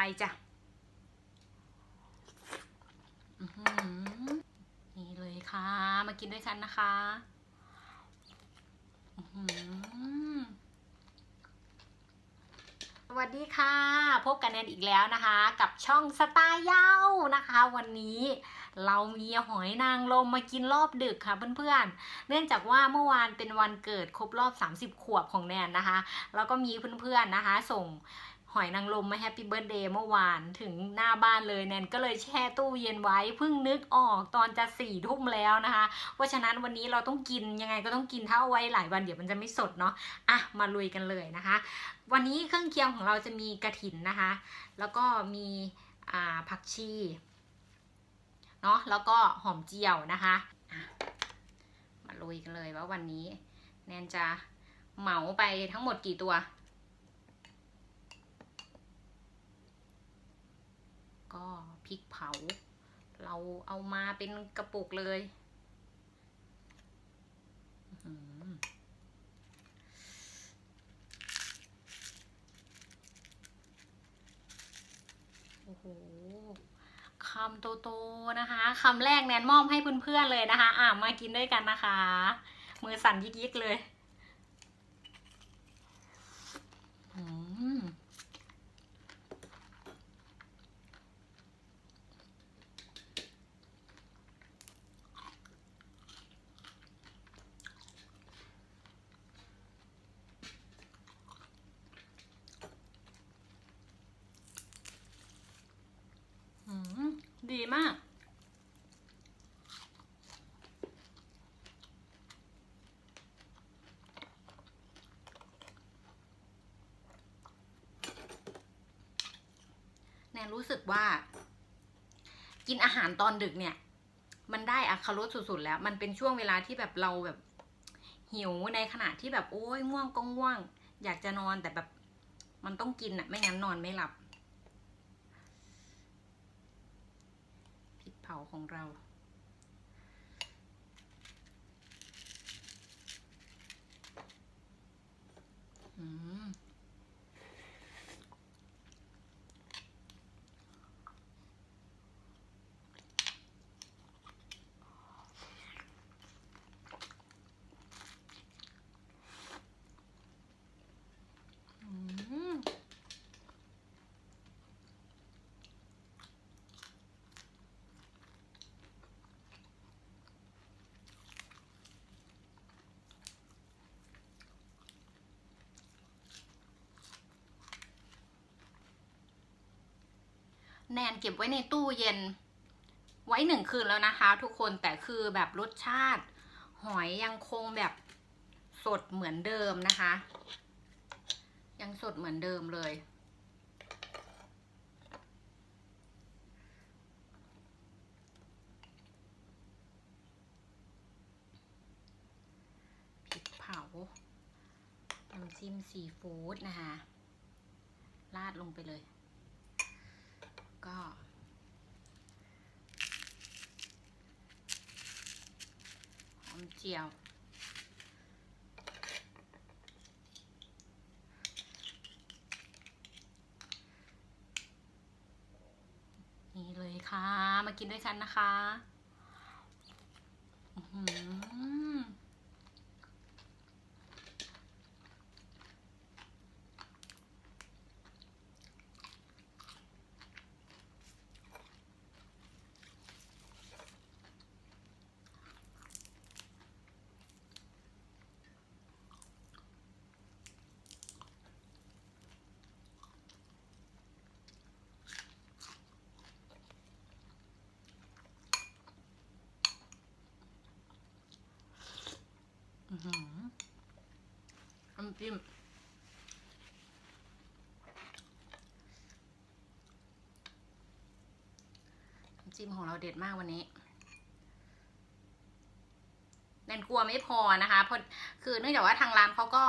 ไปจ้ะอือหือนี่เลยค่ะ มากินด้วยกันนะคะอือหือสวัสดีค่ะ พบกันแนนอีกแล้วนะคะ กับช่องสไตล์เย้านะคะ วันนี้เรามีหอยนางรมมากินรอบดึกค่ะเพื่อนๆ เนื่องจากว่าเมื่อวานเป็นวันเกิดครบรอบ 30 ขวบของแนนนะคะ แล้วก็มีเพื่อนๆนะคะ ส่ง หอยนางรมมาแฮปปี้เบิร์ดเดย์เมื่อวานถึงหน้าบ้านเลยแนนก็เลยแช่ตู้เย็นไว้เพิ่งนึกออกตอนจะสี่ทุ่มแล้วนะคะเพราะฉะนั้นวันนี้เราต้องกินยังไงก็ต้องกินถ้าเอาไว้หลายวันเดี๋ยวมันจะไม่สดเนาะอะมาลุยกันเลยนะคะ วันนี้เครื่องเคียงของเราจะมีกระถินนะคะ แล้วก็มีอ่าผักชีเนาะแล้วก็หอมเจียวนะคะอะมาลุยกันเลยว่าวันนี้แนนจะเหมาไปทั้งหมดกี่ตัว ก็ พริกเผา เราเอามาเป็นกระปุกเลยโอ้โหคำโตๆนะคะคำแรกแนนมอบให้เพื่อนๆเลยนะคะ อ่ามากินด้วยกันนะคะ มือสั่นยิกๆเลย อืม อืม ดีมาก แนนรู้สึกว่า กินอาหารตอนดึกเนี่ย มันได้อัคารสสุดๆแล้ว มันเป็นช่วงเวลาที่แบบเราแบบหิวในขณะที่แบบโอ้ยง่วงก็ง่วง อยากจะนอนแต่แบบมันต้องกินอะไม่งั้นนอนไม่หลับ พริกเผาของเรา อืม อืม แนนเก็บไว้ในตู้เย็น ไว้หนึ่งคืนแล้วนะคะ ทุกคนแต่คือแบบรสชาติ หอยยังคงแบบสดเหมือนเดิมนะคะ ยังสดเหมือนเดิมเลย พริกเผาน้ำจิ้มซีฟู้ดนะคะ ราดลงไปเลย ก็ หอมเจียว นี่เลยค่ะ มากินด้วยกันนะคะอื้อหือ อื้อหือน้ำจิ้มน้ำจิ้มของเราเด็ดมากวันนี้แนนกลัวไม่พอนะคะเพราะคือเนื่องจากว่าทางร้านเขาก็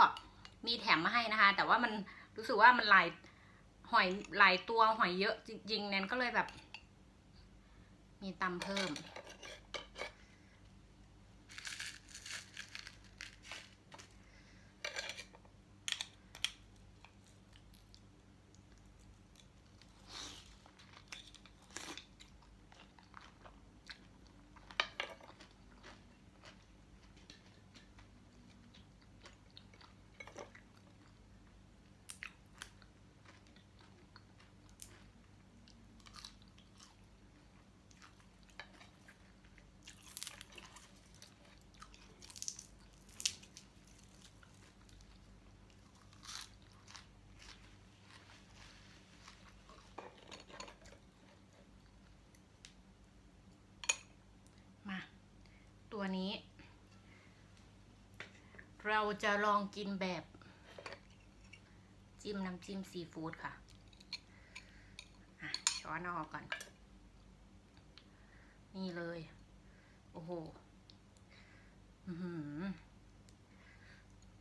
มีแถมมาให้นะคะ แต่ว่ามันรู้สึกว่ามันหลายหอยหลายตัวหอยเยอะจริงๆแนนก็เลยแบบ มีตำเพิ่ม เราจะลองกินแบบ จิ้มน้ำจิ้มซีฟู้ดค่ะช้อนออกก่อน นี่เลย โอ้โห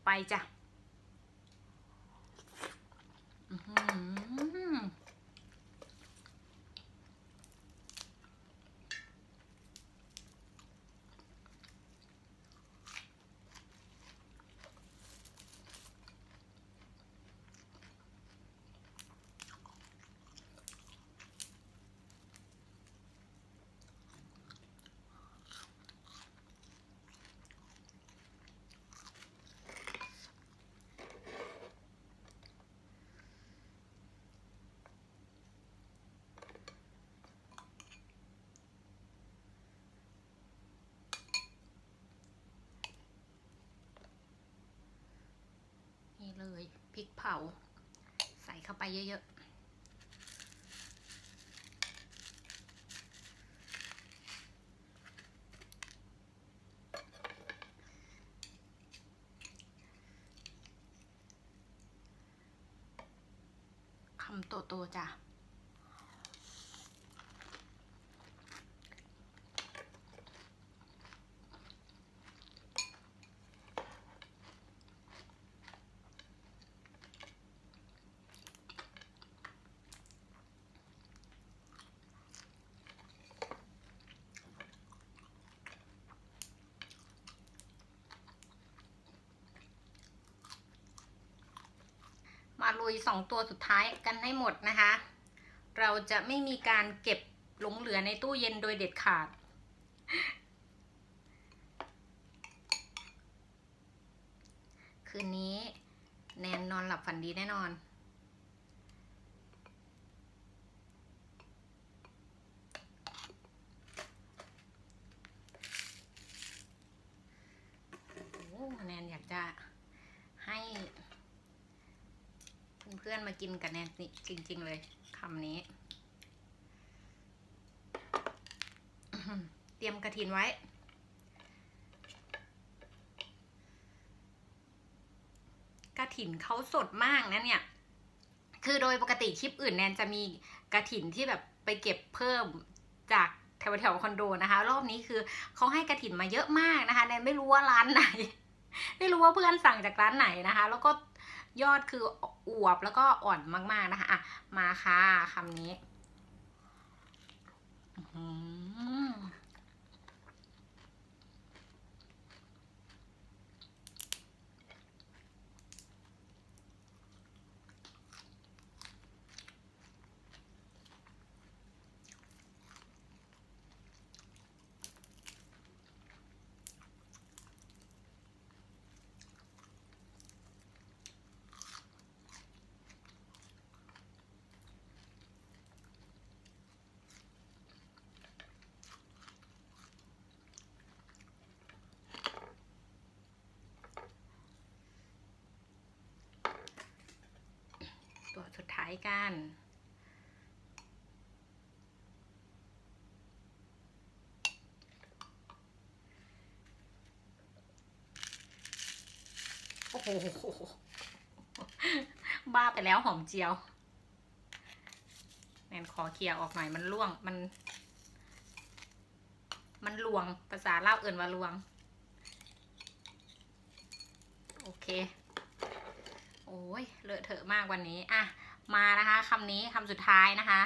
ไปจ้ะ อื้อหือ นี่ เลยพริกเผา ใส่เข้าไปเยอะๆคำโตๆจ้ะ มา ลุยสองตัวสุดท้ายกันให้หมดนะคะ เราจะไม่มีการเก็บหลงเหลือในตู้เย็นโดยเด็ดขาด คืนนี้แนนนอนหลับฝันดีแน่นอนโอ้แนนอยากจะให้ เพื่อนมากินกับแนนนี่จริง ๆ เลยคำนี้ เตรียมกระถินไว้ กระถินเขาสดมากนะเนี่ย คือโดยปกติคลิปอื่นแนนจะมีกระถินที่แบบไปเก็บเพิ่มจากแถวแถวๆคอนโดนะคะ รอบนี้คือเขาให้กระถินมาเยอะมากนะคะแนนไม่รู้ว่าร้านไหน ไม่รู้ว่าเพื่อนสั่งจากร้านไหนนะคะ แล้วก็ ยอดคืออวบแล้วก็อ่อนมากๆนะคะอะมาค่ะคำนี้ายกัน โอ้โห บ้าไปแล้วหอมเจียวแนนขอเคลียร์ออกหน่อยมันล่วงมัน มันลวงภาษาเล่าวเอื่นว่าลวง โอเค โอ้ยเลอะเทอะมากวันนี้ อะ มานะคะคำนี้คำสุดท้ายนะคะ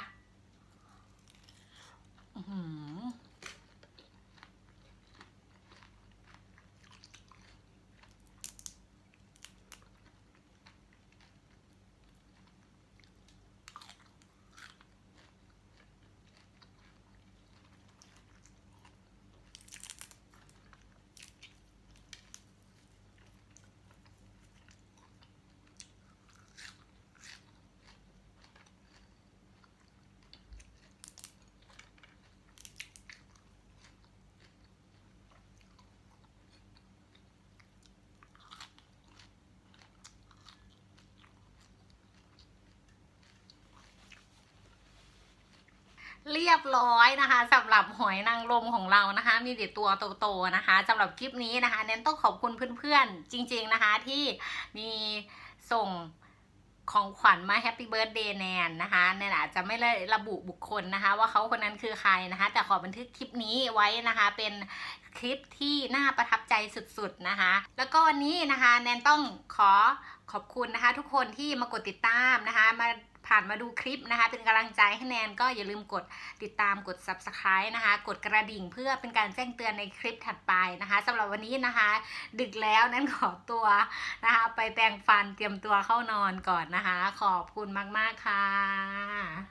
เรียบร้อยนะคะสำหรับหอยนางรมของเรานะคะ มีแต่ตัวโตๆนะคะสำหรับคลิปนี้นะคะ เน้นต้องขอบคุณเพื่อนๆ จริง ๆนะคะ ที่มีส่งของขวัญมาแฮปปี้เบิร์ดเดย์แนนนะคะแนนอาจจะไม่ได้ระบุบุคคลนะคะ ว่าเขาคนนั้นคือใครนะคะ แต่ขอบันทึกคลิปนี้ไว้นะคะ เป็นคลิปที่น่าประทับใจสุดๆนะคะ แล้วก็วันนี้นะคะ แนนต้องขอขอบคุณนะคะ ทุกคนที่มากดติดตามนะคะ มา ผ่านมาดูคลิปนะคะ เป็นกำลังใจให้แนนก็อย่าลืมกดติดตามกด subscribe นะคะ กดกระดิ่งเพื่อเป็นการแจ้งเตือนในคลิปถัดไปนะคะสำหรับวันนี้นะคะ ดึกแล้วนั้นขอตัวนะคะ ไปแปรงฟันเตรียมตัวเข้านอนก่อนนะคะ ขอบคุณมาก ๆ ค่ะ